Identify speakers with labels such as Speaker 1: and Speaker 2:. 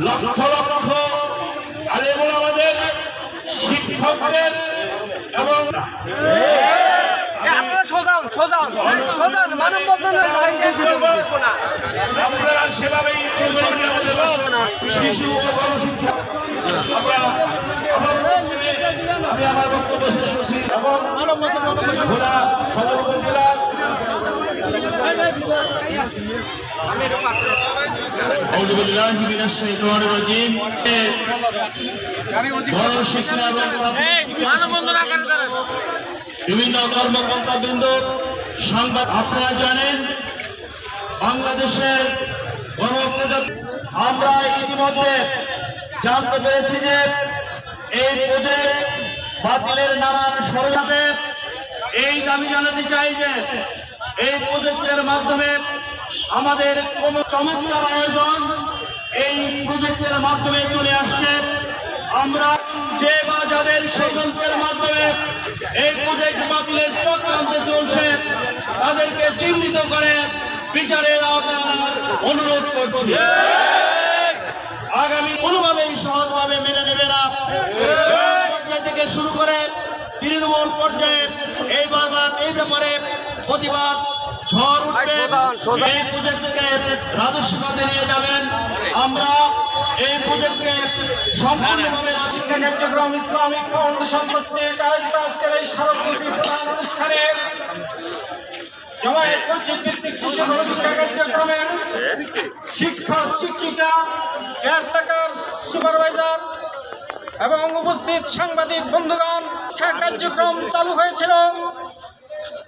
Speaker 1: লক্ষ লক্ষ আলেমুল আমাদের শিক্ষকদের এবং
Speaker 2: আপনারা
Speaker 1: সেভাবেই শিশু ও গণশিক্ষা আমরা আমি আমার বক্তব্য শেষ করছি এবং ভোলা সদর উপজেলার أعوذ بالله من الشيطان الرجيم বড় শিক্ষা এবং বিভিন্ন কর্মকর্তা বৃন্দ সংবাদ আপনারা জানেন বাংলাদেশের গণপ্রজাতন্ত্র আমরা ইতিমধ্যে জানতে পেরেছি যে এই প্রজেক্ট বাতিলের নানান ষড়যন্ত্রে এই দাবি জানাতে চাই যে এই প্রজেক্টের মাধ্যমে আমাদের কোন চমৎকার আয়োজন এই প্রজেক্টের মাধ্যমে চলে আসছে। আমরা যে বা যাদের ষড়যন্ত্রের মাধ্যমে এই প্রজেক্ট বাতিলের চক্রান্ত চলছে, তাদেরকে চিহ্নিত করে বিচারের আনার অনুরোধ করছি। আগামী কোনোভাবেই সহজভাবে মেনে নেবে না। থেকে শুরু করে তৃণমূল পর্যায়ে এই বারবার এই ব্যাপারে প্রতিবাদ ঝড় উঠবে এই প্রজেক্টকে রাজস্ব খাতে নিয়ে যাবেন। আমরা এই প্রজেক্টকে সম্পূর্ণভাবে
Speaker 2: শিক্ষা কার্যক্রম ইসলামিক ফাউন্ডেশন কর্তৃক আয়োজিত আজকের এই স্মারকলিপি প্রদান অনুষ্ঠানে জমায়েত মসজিদ ভিত্তিক শিশু গণশিক্ষা কার্যক্রমের শিক্ষক শিক্ষিকা কেয়ারটেকার সুপারভাইজার এবং উপস্থিত সাংবাদিক বন্ধুগণ শিক্ষা কার্যক্রম চালু হয়েছিল।